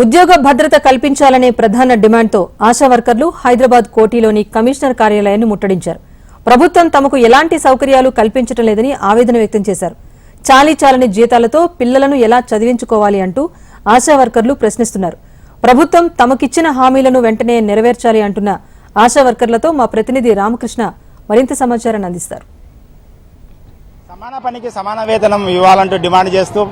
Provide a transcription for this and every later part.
ఉద్యోగ భద్రత కల్పించాలనే ప్రధాన డిమాండ్తో ఆశా వర్కర్లు హైదరాబాద్ కోటిలోని కమిషనర్ కార్యాలయాన్ని ముట్టడించారు. ప్రభుత్వం తమకు ఎలాంటి సౌకర్యాలు కల్పించడం లేదని ఆవేదన వ్యక్తం చేశారు. చాలీ చాలని జీతాలతో పిల్లలను ఎలా చదివించుకోవాలి అంటూ ఆశా వర్కర్లు ప్రశ్నిస్తున్నారు. ప్రభుత్వం తమకిచ్చిన హామీలను వెంటనే నెరవేర్చాలి అంటున్న ఆశా వర్కర్లతో మా ప్రతినిధి రామకృష్ణ మరింత సమాచారాన్ని అందిస్తారు. సమాన పనికి సమాన వేతనం ఇవ్వాలంటూ డిమాండ్ చేస్తూ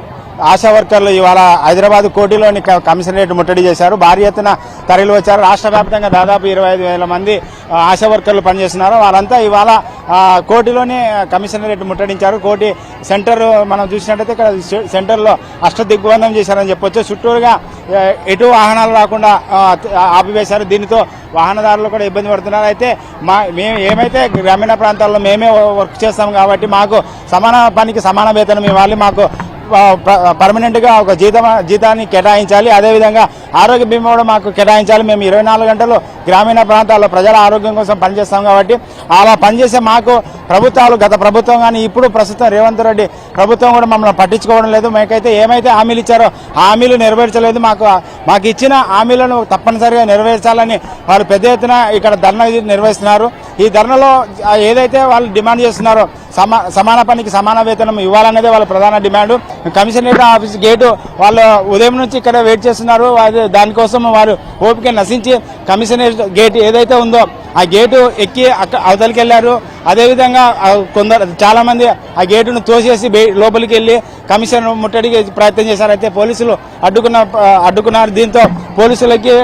ఆశా వర్కర్లు ఇవాళ హైదరాబాద్ కోటిలోని క- కమిషనరేట్ ముట్టడి చేశారు. భారీ ఎత్తున తరలి వచ్చారు రాష్ట్ర వ్యాప్తంగా దాదాపు ఇరవై ఐదు వేల మంది ఆశా వర్కర్లు పనిచేస్తున్నారు. వారంతా ఇవాళ ఆ, కోటిలోని కమిషనరేట్ ముట్టడించారు. కోటి సెంటర్ మనం చూసినట్టయితే ఇక్కడ సెంటర్లో అష్టదిగ్బంధం చేశారని చెప్పొచ్చు. చుట్టూరుగా ఎటు వాహనాలు రాకుండా ఆపివేశారు. దీనితో వాహనదారులు కూడా ఇబ్బంది పడుతున్నారు. అయితే మా మేము ఏమైతే గ్రామీణ ప్రాంతాల్లో మేమే వర్క్ చేస్తాం కాబట్టి మాకు సమాన పనికి సమాన వేతనం ఇవ్వాలి. మాకు పర్మనెంట్గా ఒక జీతం జీతాన్ని కేటాయించాలి. అదేవిధంగా ఆరోగ్య బీమా కూడా మాకు కేటాయించాలి. మేము ఇరవై నాలుగు గంటలు గ్రామీణ ప్రాంతాల్లో ప్రజల ఆరోగ్యం కోసం పనిచేస్తాం కాబట్టి అలా పనిచేసే మాకు ప్రభుత్వాలు గత ప్రభుత్వం కానీ ఇప్పుడు ప్రస్తుతం రేవంత్ రెడ్డి ప్రభుత్వం కూడా మమ్మల్ని పట్టించుకోవడం లేదు. మేకైతే ఏమైతే హామీలు ఇచ్చారో ఆ హామీలు నెరవేర్చలేదు. మాకు మాకు ఇచ్చిన హామీలను తప్పనిసరిగా నెరవేర్చాలని వారు పెద్ద ఎత్తున ఇక్కడ ధర్నా నిర్వహిస్తున్నారు. ఈ ధర్నలో ఏదైతే వాళ్ళు డిమాండ్ చేస్తున్నారో సమా సమాన పనికి సమాన వేతనం ఇవ్వాలనేదే వాళ్ళ ప్రధాన డిమాండ్. కమిషనరేట్ ఆఫీస్ గేటు వాళ్ళు ఉదయం నుంచి ఇక్కడ వెయిట్ చేస్తున్నారు. దానికోసం వారు ఓపిక నశించి కమిషనరేట్ గేట్ ఏదైతే ఉందో ఆ గేటు ఎక్కి అవతలికి వెళ్ళారు అదేవిధంగా కొందరు చాలామంది ఆ గేటును తోసేసి లోపలికి వెళ్ళి కమిషన్ ముట్టడికి ప్రయత్నం చేశారు అయితే పోలీసులు అడ్డుకున్న అడ్డుకున్నారు. దీంతో పోలీసులకి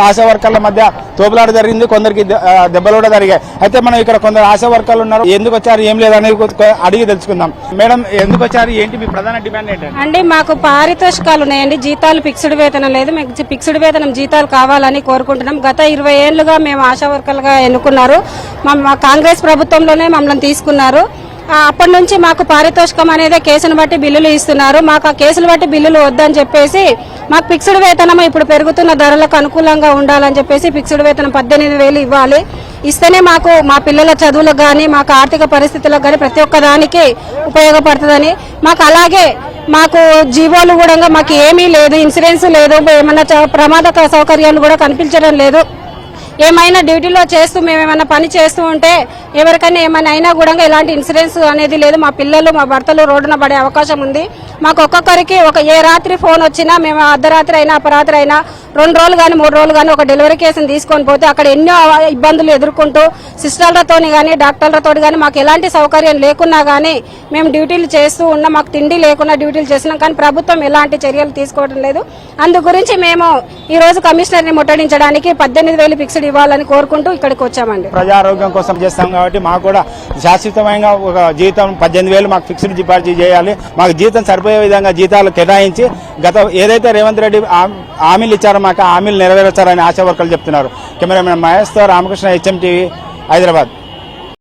ఆశా వర్కర్ల మధ్య తోపులాట జరిగింది. కొందరికి దె- దెబ్బలు కూడా జరిగాయి. అయితే మనం ఇక్కడ కొందరు ఆశా వర్కర్లు ఉన్నారు. ఎందుకు వచ్చారు ఏం లేదు అనేది అడిగి తెలుసుకుందాం. మేడం ఎందుకు వచ్చారు ఏంటి మీ ప్రధాన డిమాండ్ ఏంటంటే అండి మాకు పారితోషికాలు ఉన్నాయండి. జీతాలు ఫిక్స్డ్ వేతనం లేదు. మీకు ఫిక్స్డ్ వేతనం జీతాలు కావాలని కోరుకుంటున్నాం. గత ఇరవై ఏళ్ళుగా మేము ఆశా వర్కర్లుగా ఎన్నుకున్నారు. మా మా కాంగ్రెస్ ప్రభుత్వంలోనే మమ్మల్ని తీసుకున్నారు. అప్పటి నుంచి మాకు పారితోషికం అనేది కేసును బట్టి బిల్లులు ఇస్తున్నారు. మాకు ఆ కేసులు బట్టి బిల్లులు వద్దని చెప్పేసి మాకు ఫిక్స్డ్ వేతనం ఇప్పుడు పెరుగుతున్న ధరలకు అనుకూలంగా ఉండాలని చెప్పేసి ఫిక్స్డ్ వేతనం పద్దెనిమిది వేలు ఇవ్వాలి. ఇస్తేనే మాకు మా పిల్లల చదువులకు కానీ మాకు ఆర్థిక పరిస్థితులకు కానీ ప్రతి ఒక్క దానికి ఉపయోగపడుతుందని. మాకు అలాగే మాకు జీవోలు కూడా మాకు ఏమీ లేదు ఇన్సూరెన్స్ లేదు ఏమన్నా చ- ప్రమాద సౌకర్యాలు కూడా కనిపించడం లేదు. ఏమైనా డ్యూటీలో చేస్తూ మేము ఏమైనా పని చేస్తూ ఉంటే ఎవరికైనా ఏమైనా అయినా కూడా ఎలాంటి ఇన్సూరెన్స్ అనేది లేదు. మా పిల్లలు మా భర్తలు రోడ్డున పడే అవకాశం ఉంది. మాకు ఒక్కొక్కరికి ఒక ఏ రాత్రి ఫోన్ వచ్చినా మేము అర్ధరాత్రి అయినా అపరాత్రి అయినా రెండు రోజులు కానీ మూడు రోజులు కానీ ఒక డెలివరీ కేసుని తీసుకొని పోతే అక్కడ ఎన్నో ఇబ్బందులు ఎదుర్కొంటూ సిస్టర్లతోని కానీ డాక్టర్లతో కానీ మాకు ఎలాంటి సౌకర్యం లేకున్నా కానీ మేము డ్యూటీలు చేస్తూ ఉన్నా మాకు తిండి లేకుండా డ్యూటీలు చేస్తున్నాం. కానీ ప్రభుత్వం ఎలాంటి చర్యలు తీసుకోవడం లేదు. అందు గురించి మేము ఈ రోజు కమిషనర్ని ముట్టడించడానికి పద్దెనిమిది వేలు ఫిక్స్డ్ ఇవ్వాలని కోరుకుంటూ ఇక్కడికి వచ్చామండి. ప్రజారోగ్యం కోసం చేస్తాం కాబట్టి మాకు కూడా శాశ్వతమైన ఒక జీతం పద్దెనిమిది వేలు మాకు ఫిక్స్డ్ డిపాజిట్ చేయాలి. మాకు జీతం సరిపోయే విధంగా జీతాలు కేటాయించి గత ఏదైతే రేవంత్ రెడ్డి హామీలు ఇచ్చారో మాకు హామీలు నెరవేర్చారని ఆశా వర్కర్లు చెప్తున్నారు. కెమెరామెన్ మహేష్తో రామకృష్ణ హెచ్ఎం టీవీ హైదరాబాద్.